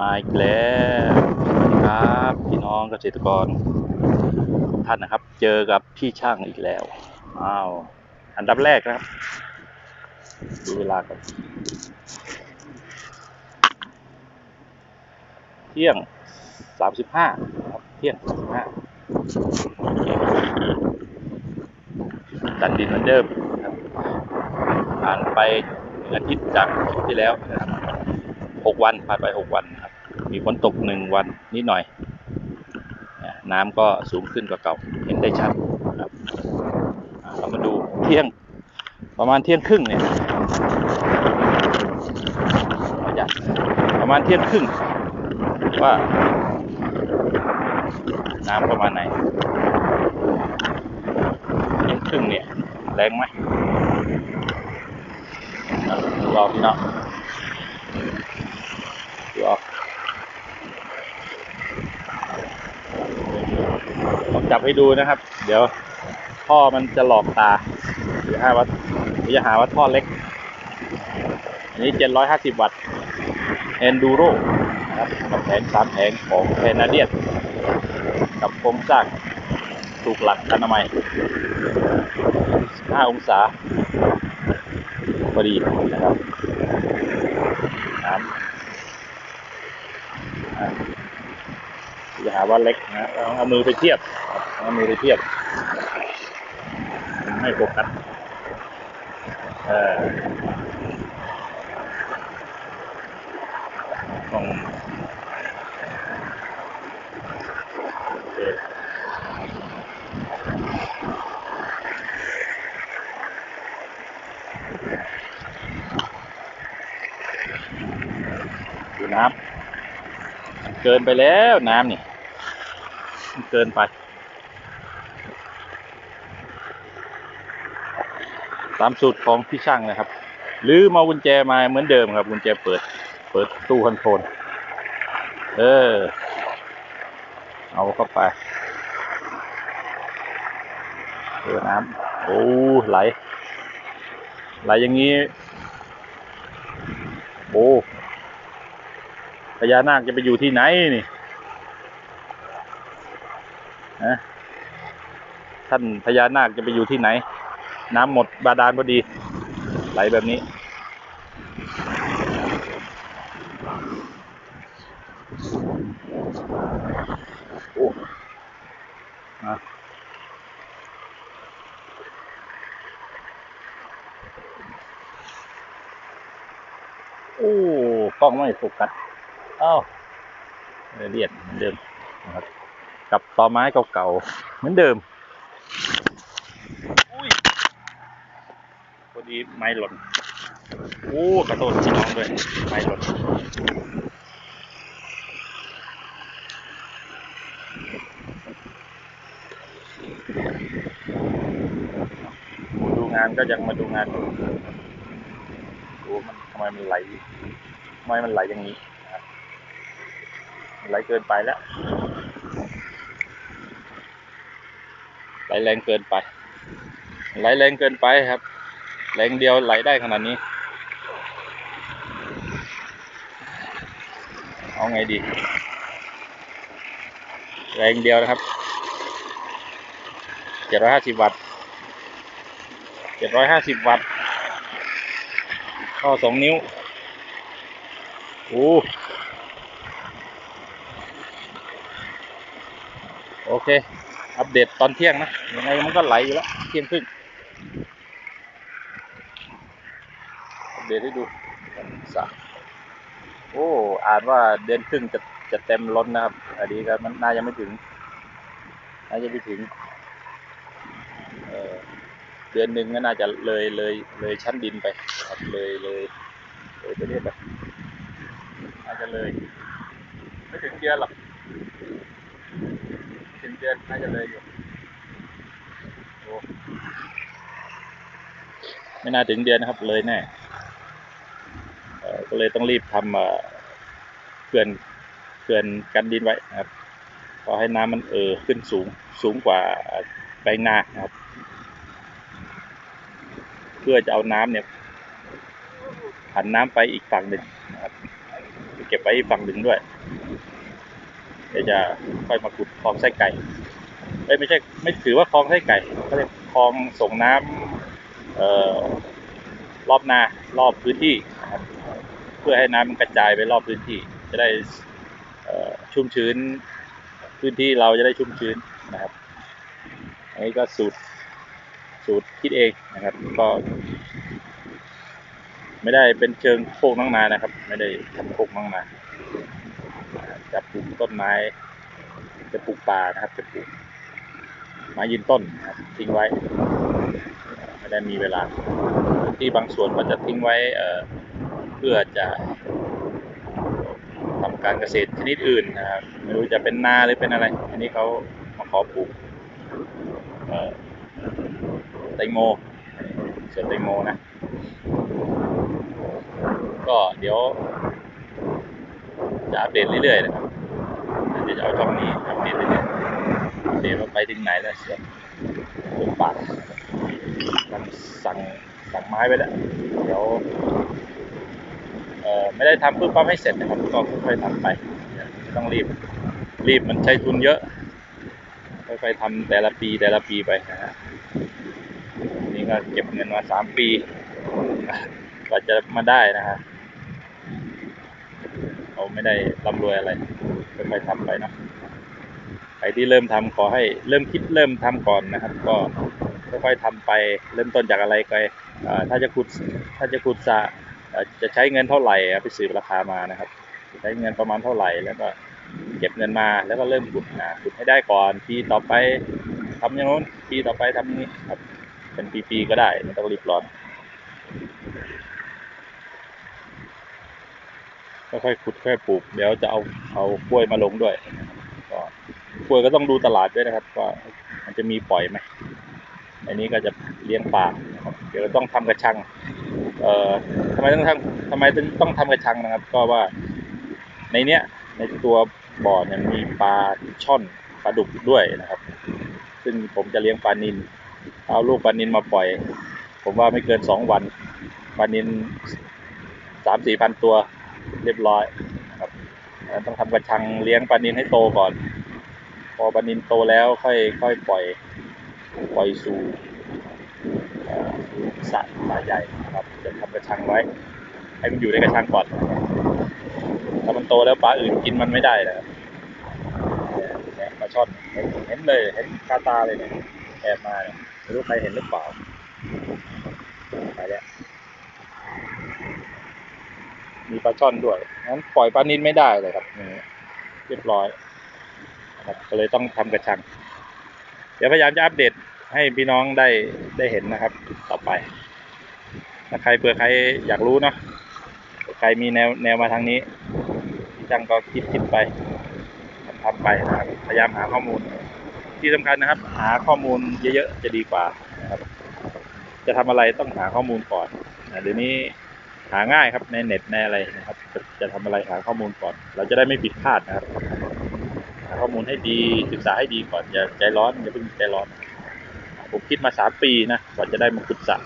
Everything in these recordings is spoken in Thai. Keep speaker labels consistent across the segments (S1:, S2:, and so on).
S1: มาอีกแล้วสวัสดีครับพี่น้องเกษตรกรท่านนะครับ เจอกับพี่ช่างอีกแล้วอ้าวอันดับแรกนะครับ ดูเวลากันเที่ยงสามสิบห้าครับเที่ยงสามสิบห้าดันดินเหมือนเดิมครับผ่านไปอาทิตย์จากคลิปที่แล้วนะครับหกวันผ่านไปหกวัน มีฝนตกหนึ่งวันนิดหน่อย น้ำก็สูงขึ้นกว่าเก่า เห็นได้ชัดครับเรามาดูเที่ยงประมาณเที่ยงครึ่งเนี่ยประหยัดประมาณเที่ยงครึ่งว่า น้ำประมาณไหนเที่ยงครึ่งเนี่ยแรงไหมรอพี่เนาะ ดูออกผมจั บให้ดูนะครับ เดี๋ยวท่อมันจะหลอกตาหรือหาว่าหรือจะหาว่าท่อเล็ก อันนี้ 750 วัตต์ Enduro นะครับกับแผงสามแผงของแคนาเดียนกับโครงสร้างถูกหลักอนามัย5องศาพอดีนะครับน้ำอะหาว่าเล็กนะเอามือไปเทียบ ครับเอามือไปเทียบไม่โฟกัสเออต้องดูน้ำมันเกินไปแล้วน้ำนี่มันเกินไป ตามสูตรของพี่ช่างนะครับ หรือมากุญแจมาเหมือนเดิมครับกุญแจเปิด เปิดตู้คอนโทรลเออ เอาเข้าไปเออน้ำโอ้ไหล ไหลอย่างนี้โอ้พญานาคจะไปอยู่ที่ไหนนี่นะท่านพญานาคจะไปอยู่ที่ไหน น้ำหมดบาดาลพอดี ไหลแบบนี้ โอ้นะโอ้กล้องไม่โฟกัสอ้าวเรียนเหมือนเดิมนะครับกับต่อไม้เก่าๆเหมือนเดิม อุ้ยพ อดีไม้หล่นโอ้ขอโทษพี่น้องด้วยไม้หล่นมาดูงานก็ยังมาดูงานอยู่โอ้มันทำไมมันไหลทำไมมันไหลอย่างนี้มันไหลเกินไปแล้วไหลแรงเกินไปไหลแรงเกินไปครับ แรงเดียวไหลได้ขนาดนี้ เอาไงดี แรงเดียวนะครับ เจ็ดร้อยห้าสิบวัตต์เจ็ดร้อยห้าสิบวัตต์ข้อสองนิ้ว โอ้โอเค อัปเดตตอนเที่ยงนะยังไงมันก็ไหลอยู่แล้ว เที่ยงครึ่ง อัป เดตให้ดูสามโอ้อ่านว่าเดือนครึ่งจะจะเต็มล้นนะครับอันนี้ก็มันน่าจะไม่ถึง น่าจะไม่ถึงเเดือนหนึ่งก็น่าจะเลยเลยเลยชั้นดินไปครับเลยเลยเลยไปเรื่อยไปน่าจะเลย ไม่ถึงเดือนหรอกถึงเดือนน่าจะเลยอยู่โอ้ไม่น่าถึงเดือนนะครับเลยแน่ ก็เลยต้องรีบทำเขื่อนเขื่อนกันดินไว้นะครับพอให้น้ำมันเออขึ้นสูงสูงกว่าแปลงนาครับ เพื่อจะเอาน้ำเนี่ยผันน้ำไปอีกฝั่งหนึ่งนะครับเก็บไว้ฝั่งหนึ่งด้วย เดี๋ยวจะค่อยมาขุดคลองไส้ไก่เอ้ยไม่ใช่ไม่ถือว่าคลองไส้ไก่เขาเรียกคลองส่งน้ำเอ่อรอบนารอบพื้นที่ พื่อให้น้ำมันกระจายไปรอบพื้นที่ จะได้ชุ่มชื้น พื้นที่เราจะได้ชุ่มชื้นนะครับอันนี้ก็สูตรสูตรคิดเองนะครับ ก็ ไม่ได้เป็นเชิงโคกน้องนานะครับ ไม่ได้ทำโคกน้องนาจะปลูกต้นไม้ จะปลูกป่านะครับ จะปลูกไม้ยืนต้นนะครับทิ้งไว้ ไม่ได้มีเวลาที่บางส่วนก็จะทิ้งไว้ เพื่อจะทำการเกษตรชนิดอื่นนะครับไม่รู้จะเป็นนาหรือเป็นอะไร อันนี้เขามาขอปลูกเอ่อแตงโมสวนแตงโมนะ ก็เดี๋ยว จะอัปเดตเรื่อยๆนะครับเดี๋ยวจะเอาช่องนี้อัปเดตเรื่อยๆอัปเดตว่าไปถึงไหนแล้วเสียปลูกป่ามันสั่งสั่งไม้ไปแล้ว เดี๋ยว ไม่ได้ทำเพื่อปั๊มให้เสร็จนะครับก็ค่อยๆทำไปไม่ต้องรีบรีบมันใช้ทุนเยอะค่อยๆทำแต่ละปีแต่ละปีไปนะฮะนี่ก็เก็บเงินมาสามปีกว่าจะมาได้นะฮะเราไม่ได้ร่ำรวยอะไรค่อยๆทำไปนะใครที่เริ่มทำขอให้เริ่มคิดเริ่มทำก่อนนะครับ ก็ค่อยๆทำไปเริ่มต้นจากอะไรก็ถ้าจะขุดถ้าจะขุดสระ จะใช้เงินเท่าไหร่ไปสืบราคามานะครับ ใช้เงินประมาณเท่าไหร่แล้วก็เก็บเงินมาแล้วก็เริ่มขุดนะขุดให้ได้ก่อนปีต่อไปทำอย่างนู้นปีต่อไปทำอย่านี้ครับ เป็นปีๆก็ได้ไม่ต้องรีบร้อนค่อยๆขุดค่อยๆปลูกเดี๋ยวจะเอาเอากล้วยมาลงด้วยก็กล้วยก็ต้องดูตลาดด้วยนะครับว่ามันจะมีปล่อยไหมอันนี้ก็จะเลี้ยงปลาเดี๋ยวต้องทำกระชัง เอ่อทำไมต้องทำทำไมถึงต้องทำกระชังนะครับ ก็ว่าในเนี้ยในตัวบ่อเนี่ยมีปลาช่อนปลาดุกด้วยนะครับ ซึ่งผมจะเลี้ยงปลานิลเอาลูกปลานิลมาปล่อย ผมว่าไม่เกินสองวันปลานิลสามสี่พันตัวเรียบร้อยนะครับต้องทำกระชังเลี้ยงปลานินให้โตก่อน พอปลานินโตแล้วค่อยค่อยปล่อย ปล่อยสู่ สระสระใหญ่นะครับจะทำกระชังไว้ ให้มันอยู่ในกระชังก่อนถ้ามันโตแล้วปลาอื่นกินมันไม่ได้นะครับเนี่ปลาช่อนเห็นเลยเห็นคาตาเลยเนี่ยแอบมาเนี่ยไม่รู้ใครเห็นหรือเปล่าไปแล้วมีปลาช่อนด้วยงั้นปล่อยปลานินไม่ได้เลยครับนี่เรียบร้อยครับก็เลยต้องทำกระชัง เดี๋ยวพยายามจะอัปเดต ให้พี่น้องได้ได้เห็นนะครับ ต่อไปถ้าใครเผื่อใครอยากรู้เนาะใครมีแนวแนวมาทางนี้พี่จังก็คิดคิดไปทำไปนะครับพยายามหาข้อมูล ที่สำคัญนะครับ หาข้อมูลเยอะๆจะดีกว่านะครับ จะทำอะไรต้องหาข้อมูลก่อนนะเดี๋ยวนี้หาง่ายครับในเน็ตในอะไรนะครับ จะจะทำอะไรหาข้อมูลก่อน เราจะได้ไม่ผิดพลาดนะครับ หาข้อมูลให้ดีศึกษาให้ดีก่อนอย่าใจร้อนอย่าเพิ่งใจร้อน ผมคิดมาสามปีนะกว่าจะได้มาขุดสระ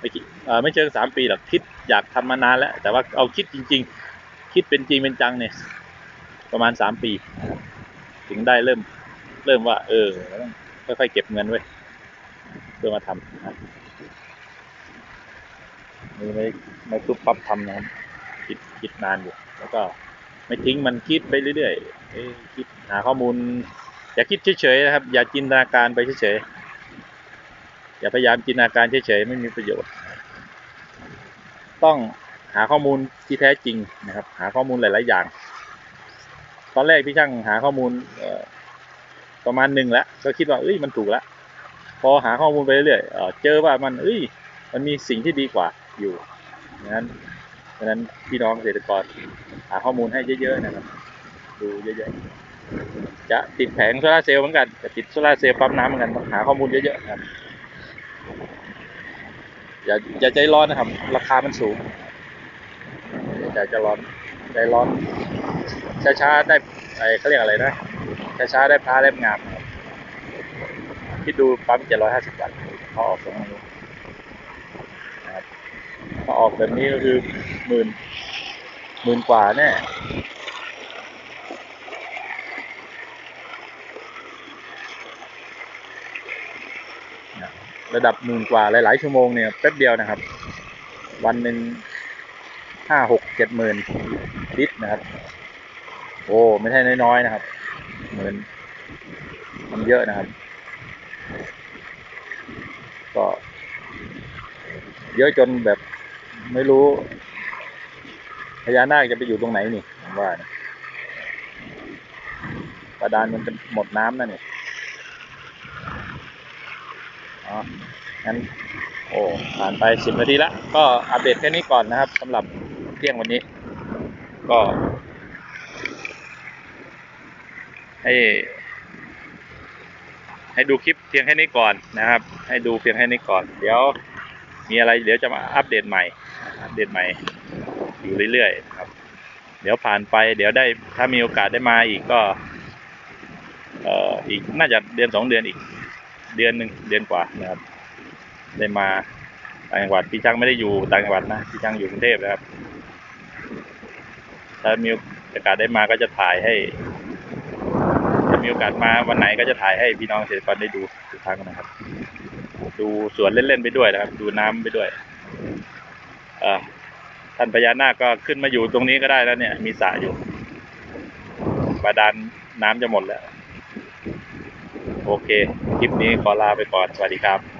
S1: ไม่คิดเอ่อไม่เชิงสามปีหรอกคิดอยากทำมานานแล้ว แต่ว่าเอาคิดจริง ๆ คิดเป็นจริงเป็นจังเนี่ย ประมาณสามปี ถึงได้เริ่ม เริ่มว่า เออต้องค่อยๆเก็บเงินไว้เพื่อมาทำนะนี่ไม่ไม่ปุ๊บปั๊บทำนะครับคิดคิดนานอยู่ แล้วก็ไม่ทิ้งมันคิดไปเรื่อยๆคิดหาข้อมูล อย่าคิดเฉยๆนะครับ อย่าจินตนาการไปเฉยๆอย่าพยายามจินตนาการเฉยๆไม่มีประโยชน์ ต้องหาข้อมูลที่แท้จริงนะครับ หาข้อมูลหลาย ๆ อย่าง ตอนแรกพี่ช่างหาข้อมูลประมาณหนึ่งแล้วก็คิดว่าเอ้ยมันถูกแล้วพอหาข้อมูลไปเรื่อยๆเอ่อเจอว่ามันเอ้ย มันมีสิ่งที่ดีกว่าอยู่ดังนั้นดังนั้นพี่น้องเกษตรกรหาข้อมูลให้เยอะ ๆ นะครับ ดูเยอะๆ จะติดแผงโซลาเซลล์เหมือนกัน จะติดโซลาเซลล์ปั๊มน้ำเหมือนกันต้องหาข้อมูลเยอะๆครับ อย่าอย่าใจร้อนนะครับ ราคามันสูงอย่าใจร้อน ใจร้อน ช้าๆ ได้ไอ้เขาเรียกอะไรนะ ช้าๆ ได้พระได้งามครับคิดดูปั๊มเจ็ดร้อยห้าสิบวัตต์เขาออกตรงนี้นะครับถ้าออกแบบนี้ก็คือหมื่นหมื่นกว่าแน่ ระดับหมื่นกว่าหลาย ๆ ชั่วโมงเนี่ยแป๊บเดียวนะครับ วันหนึ่งห้าหกเจ็ดหมื่นลิตรนะครับ โอ้ไม่ใช่น้อยๆนะครับหมื่นมันเยอะนะครับ ก็ เยอะจนแบบไม่รู้พญานาคจะไปอยู่ตรงไหนนี่ผมว่านะบาดาลมันจะหมดน้ำนะนี่ย อ๋องั้นโอ้ผ่านไปสิบนาทีละก็อัปเดตแค่นี้ก่อนนะครับสำหรับเที่ยงวันนี้ ก็ให้ให้ดูคลิปเพียงแค่นี้ก่อนนะครับ ให้ดูเพียงแค่นี้ก่อน เดี๋ยวมีอะไรเดี๋ยวจะมาอัปเดตใหม่ อัปเดตใหม่อยู่เรื่อยๆครับ เดี๋ยวผ่านไป เดี๋ยวได้ถ้ามีโอกาสได้มาอีกก็ เอ่ออีกน่าจะเดือนสองเดือนอีก เดือนหนึ่งเดือนกว่านะครับ ได้มาต่างจังหวัดพี่ช่างไม่ได้อยู่ต่างจังหวัดนะพี่ช่างอยู่กรุงเทพนะครับ ถ้ามีโอกาสได้มาก็จะถ่ายให้ถ้ามีโอกาสมาวันไหนก็จะถ่ายให้พี่น้องเกษตรกรได้ดูทุกครั้งนะครับ ดูสวนเล่นๆไปด้วยนะครับ ดูน้ำไปด้วยอ่อท่านพญานาคก็ขึ้นมาอยู่ตรงนี้ก็ได้แล้วเนี่ย มีสระอยู่บาดาลน้ำจะหมดแล้ว โอเค คลิปนี้ขอลาไปก่อน สวัสดีครับ